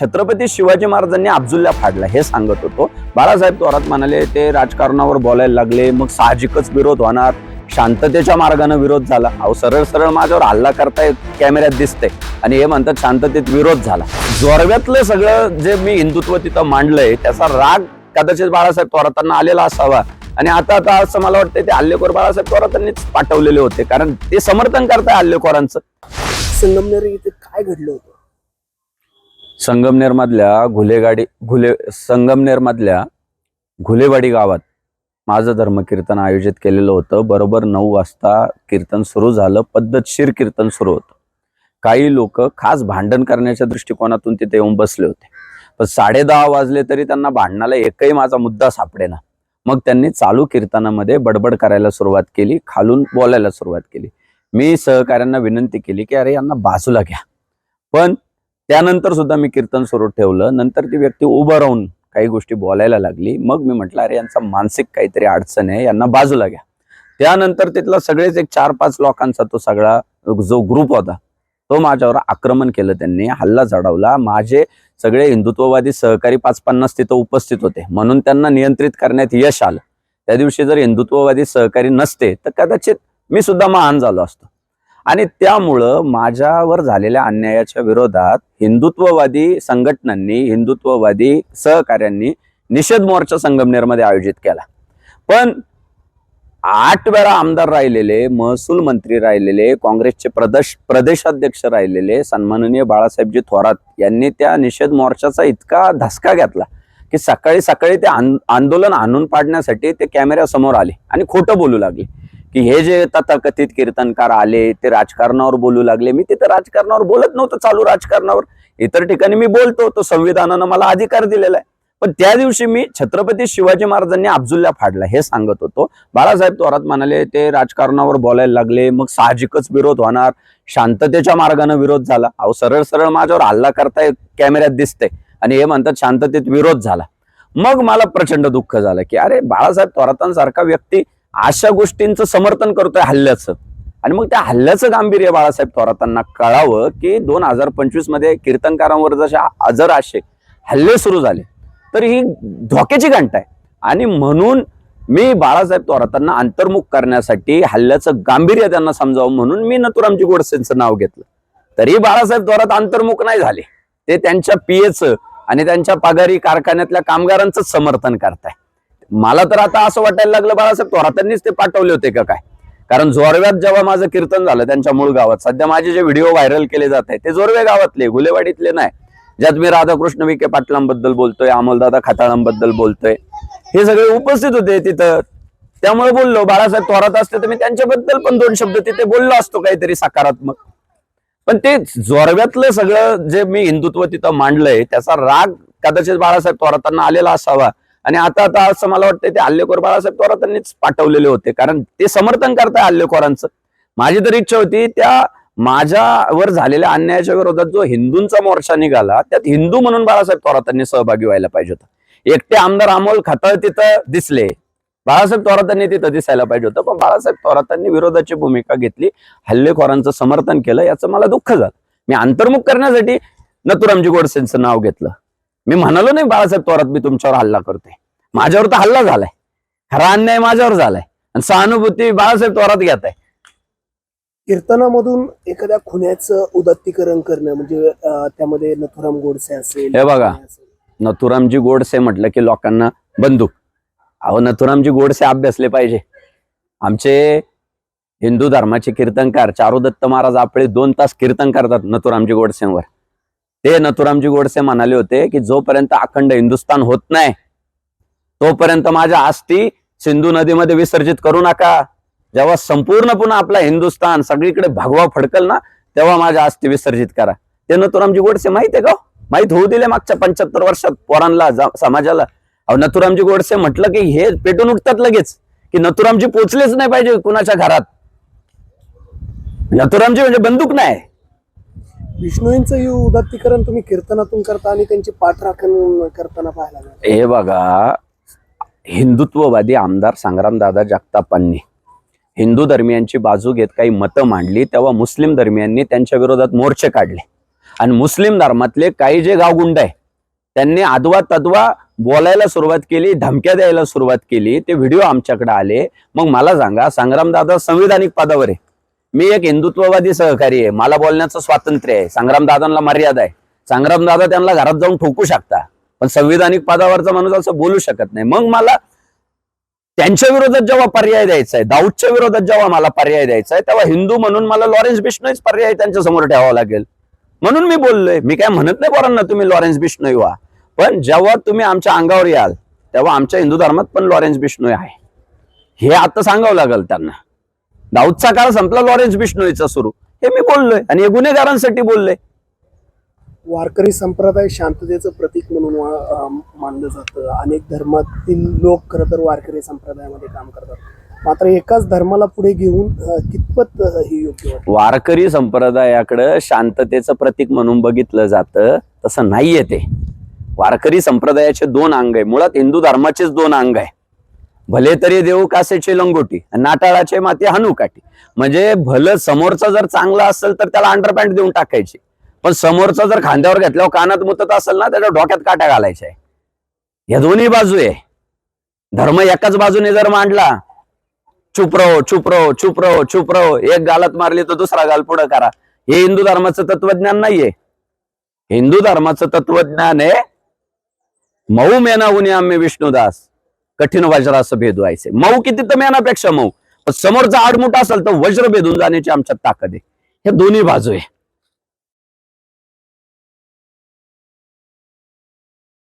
छत्रपती शिवाजी महाराजांनी अब्दुल्ला फाडला हे सांगत होतो. बाळासाहेब थोरात म्हणाले ते राजकारणावर बोलायला लागले मग साहजिकच विरोध होणार. शांततेच्या मार्गाने विरोध झाला. अहो सरळ सरळ माझ्यावर हल्ला करताय कॅमेऱ्यात दिसते आणि हे म्हणतात शांततेत विरोध झाला. जोरव्यातलं सगळं जे मी हिंदुत्व तिथं मांडलंय त्याचा राग कदाचित बाळासाहेब थोरातांना आलेला असावा. आणि आता आता असं मला वाटतं ते हल्लेखोर बाळासाहेब थोरातांनीच पाठवलेले होते. कारण ते समर्थन करताय हल्लेखोरांचं. संगमनेर इथे काय घडलं होतं? संगमनेरमधल्या घुलेगाडी घुले संगमनेरमधल्या घुलेवाडी गावात माझं धर्मकीर्तन आयोजित केलेलं होतं. बरोबर नऊ वाजता कीर्तन सुरू झालं. पद्धतशीर कीर्तन सुरू होतं. काही लोक खास भांडण करण्याच्या दृष्टिकोनातून तिथे येऊन बसले होते. पण साडेदहा वाजले तरी त्यांना भांडणाला एकही माझा मुद्दा सापडेना. मग त्यांनी चालू कीर्तनामध्ये बडबड करायला सुरुवात केली खालून बोलायला सुरुवात केली. मी सहकाऱ्यांना विनंती केली की अरे यांना बाजूला घ्या. पण त्यानंतर सुद्धा मी कीर्तन सुरू ठेवलं. नंतर ती व्यक्ती उभं राहून काही गोष्टी बोलायला लागली. मग मी म्हटलं अरे यांचा मानसिक काहीतरी अडचण आहे यांना बाजूला घ्या. त्यानंतर तिथला सगळेच एक चार पाच लोकांचा तो सगळा जो ग्रुप होता तो माझ्यावर आक्रमण केलं त्यांनी. हल्ला चढवला. माझे सगळे हिंदुत्ववादी सहकारी पाच पन्नास तिथं उपस्थित होते. म्हणून त्यांना नियंत्रित करण्यात यश आलं. त्या दिवशी जर हिंदुत्ववादी सहकारी नसते तर कदाचित मी सुद्धा महान झालो असतो. आणि त्यामुळं माझ्यावर झालेल्या अन्यायाच्या विरोधात हिंदुत्ववादी संघटनांनी हिंदुत्ववादी सहकाऱ्यांनी निषेध मोर्चा संगमनेरमध्ये आयोजित केला. पण आठ वेळा आमदार राहिलेले महसूल मंत्री राहिलेले काँग्रेसचे प्रदेश प्रदेशाध्यक्ष राहिलेले सन्माननीय बाळासाहेबजी थोरात यांनी त्या निषेध मोर्चाचा इतका धसका घेतला की सकाळी सकाळी ते आंदोलन आणून पाडण्यासाठी ते कॅमेऱ्यासमोर आले आणि खोटं बोलू लागले. की हे जे तथाकथित कीर्तनकार आले ते राजकारणावर बोलू लागले. मी तिथं राजकारणावर बोलत नव्हतं चालू राजकारणावर. इतर ठिकाणी मी बोलतो तो संविधानानं मला अधिकार दिलेला आहे पण त्या दिवशी मी छत्रपती शिवाजी महाराजांनी अब्दुल्ला फाडला हे सांगत होतो. बाळासाहेब थोरात म्हणाले ते राजकारणावर बोलायला लागले मग साहजिकच विरोध होणार. शांततेच्या मार्गाने विरोध झाला. अहो सरळ सरळ माझ्यावर हल्ला करताय कॅमेऱ्यात दिसते आणि हे म्हणतात शांततेत विरोध झाला. मग मला प्रचंड दुःख झालं की अरे बाळासाहेब थोरातांसारखा व्यक्ती अशा गोष्टींचं समर्थन करतोय हल्ल्याचं. आणि मग त्या हल्ल्याचं गांभीर्य बाळासाहेब थोरातांना कळावं की दोन हजार पंचवीसमध्ये कीर्तनकारांवर जशा अजर असे हल्ले सुरू झाले तर ही धोक्याची घंटा आहे. आणि म्हणून मी बाळासाहेब थोरातांना अंतर्मुख करण्यासाठी हल्ल्याचं गांभीर्य त्यांना समजावं म्हणून मी नथुरामजी गोडसेंचं नाव घेतलं. तरी बाळासाहेब थोरात अंतर्मुख नाही झाले. ते त्यांच्या पीएचं आणि त्यांच्या पगारी कारखान्यातल्या कामगारांचं समर्थन करताय. मला तर आता असं वाटायला लागलं बाळासाहेब थोरातांनीच ते पाठवले होते का काय? कारण जोरव्यात जेव्हा माझं कीर्तन झालं त्यांच्या मूळ गावात सध्या माझे जे व्हिडिओ व्हायरल केले जात आहेत ते जोरवे गावातले गुलेवाडीतले नाही. ज्यात मी राधाकृष्ण विखे पाटलांबद्दल बोलतोय अमोलदादा खताळांबद्दल बोलतोय हे सगळे उपस्थित होते तिथं. त्यामुळे बोललो बाळासाहेब थोरात असते तर मी त्यांच्याबद्दल पण दोन शब्द तिथे बोललो असतो काहीतरी सकारात्मक. पण ते जोरव्यातलं सगळं जे मी हिंदुत्व तिथं मांडलंय त्याचा राग कदाचित बाळासाहेब थोरातांना आलेला असावा. आणि आता आता असं मला वाटतं ते हल्लेखोर बाळासाहेब थोरातांनीच पाठवलेले होते. कारण ते समर्थन करताय हल्लेखोरांचं. माझी तर इच्छा होती त्या माझ्यावर झालेल्या अन्यायाच्या विरोधात जो हिंदूंचा मोर्चा निघाला त्यात हिंदू म्हणून बाळासाहेब थोरातांनी सहभागी व्हायला पाहिजे होता. एकटे आमदार अमोल खताळ तिथं दिसले. बाळासाहेब थोरातांनी तिथं दिसायला पाहिजे होतं पण बाळासाहेब थोरातांनी विरोधाची भूमिका घेतली हल्लेखोरांचं समर्थन केलं याचं मला दुःख झालं. मी अंतर्मुख करण्यासाठी नथुरामजी गोडसेंचं नाव घेतलं. मी म्हणालो नाही बाळासाहेब थोरात मी तुमच्यावर हल्ला करतोय. माझ्यावर तर हल्ला झालाय. खरा अन्याय माझ्यावर झालाय. आणि सहानुभूती बाळासाहेब थोरात घेत आहे कीर्तनामधून एखाद्या खुन्याचं उदात्तीकरण करणं म्हणजे अं, त्यामध्ये नथुराम गोडसे असेल हे बघा. नथुरामजी गोडसे म्हटलं की लोकांना बंदूक. अहो नथुरामजी गोडसे अभ्यासले पाहिजे. आमचे हिंदू धर्माचे कीर्तनकार चारुदत्त महाराज आपले दोन तास कीर्तन करतात नथुरामजी गोडसेंवर. ते नथुरामजी गोडसे म्हणाले होते की जोपर्यंत अखंड हिंदुस्थान होत नाही तोपर्यंत माझ्या आस्ती सिंधू नदीमध्ये विसर्जित करू नका. जेव्हा संपूर्ण पुन्हा आपला हिंदुस्थान सगळीकडे भगवा फडकल ना तेव्हा माझ्या आस्ती विसर्जित करा. ते नथुरामजी गोडसे माहीत आहे का माहीत माहीत होऊ दिले मागच्या पंच्याहत्तर वर्षात पोरांना जा- समाजाला. अहो नथुरामजी गोडसे म्हटलं की हे पेटून उठतात लगेच की नथुरामजी पोचलेच नाही पाहिजे कुणाच्या घरात. नथुरामजी म्हणजे बंदूक नाही. विष्णूंचं हे उदात्तीकरण तुम्ही कीर्तनातून करता आणि त्यांची पाठराखण करताना पाहायला मिळतं. हे बघा हिंदुत्ववादी आमदार संग्रामदादा जगतापांनी हिंदू धर्मियांची बाजू घेत काही मतं मांडली तेव्हा मुस्लिम धर्मियांनी त्यांच्या विरोधात मोर्चे काढले. आणि मुस्लिम धर्मातले काही जे गावगुंड आहे त्यांनी आदवा तद्वा बोलायला सुरुवात केली धमक्या द्यायला सुरुवात केली ते व्हिडिओ आमच्याकडे आले. मग मला सांगा संग्रामदादा संविधानिक पदावर आहे. मी एक हिंदुत्ववादी सहकारी आहे. मला बोलण्याचं स्वातंत्र्य आहे. संग्रामदादांना मर्यादा आहे. संग्रामदादा त्यांना घरात जाऊन ठोकू शकता. पण संविधानिक पदावरचा माणूस असं बोलू शकत नाही. मग मला त्यांच्या विरोधात जेव्हा पर्याय द्यायचा आहे दाऊदच्या विरोधात जेव्हा मला पर्याय द्यायचा आहे तेव्हा हिंदू म्हणून मला लॉरेन्स बिश्नोईच पर्याय त्यांच्यासमोर ठेवावा लागेल. म्हणून मी बोललोय. मी काय म्हणत नाही पोरांना तुम्ही लॉरेन्स बिश्नोई व्हा. पण जेव्हा तुम्ही आमच्या अंगावर याल तेव्हा आमच्या हिंदू धर्मात पण लॉरेन्स बिश्नोई आहे. हे आता सांगावं लागेल त्यांना. दाऊदचा काळ संपला लॉरेन्स बिश्नोईचा सुरू. हे मी बोललोय आणि हे गुन्हेगारांसाठी बोललोय. वारकरी संप्रदाय शांततेचं प्रतीक म्हणून मानलं जातं. अनेक धर्मातील लोक खरं तर वारकरी संप्रदायामध्ये काम करतात. मात्र एकाच धर्माला पुढे घेऊन कितपत हे योग्य वारकरी संप्रदायाकडं शांततेचं प्रतीक म्हणून बघितलं जातं तसं नाहीये ते. वारकरी संप्रदायाचे दोन अंग आहे. मुळात हिंदू धर्माचेच दोन अंग आहे. भले तरी देऊ कासेची लंगोटी आणि नाटाळाचे माती हनुकाठी म्हणजे भलं समोरचा जर चांगला असेल तर त्याला अंडरपॅन्ट देऊन टाकायची. पण समोरचा जर खांद्यावर घेतल्यावर कानात मुतत असेल ना त्याच्या डोक्यात काट्या घालायच्या आहे. या दोन्ही बाजू आहे धर्म एकाच बाजूने जर मांडला चुपरो रहो चुपरो चुपरो एक गालात मारली तर दुसरा गाल पुढं करा. हे हिंदू धर्माचं तत्वज्ञान नाहीये. हिंदू धर्माचं तत्वज्ञान आहे मऊ मेना उन्हे आम्ही विष्णुदास. कठीण वज्राचं भेद आहे मऊ किती तर मेनापेक्षा मऊ. समोरचा आडमुठा असेल तर वज्र भेदून जाण्याची आमच्यात ताकद आहे. हे दोन्ही बाजू आहे.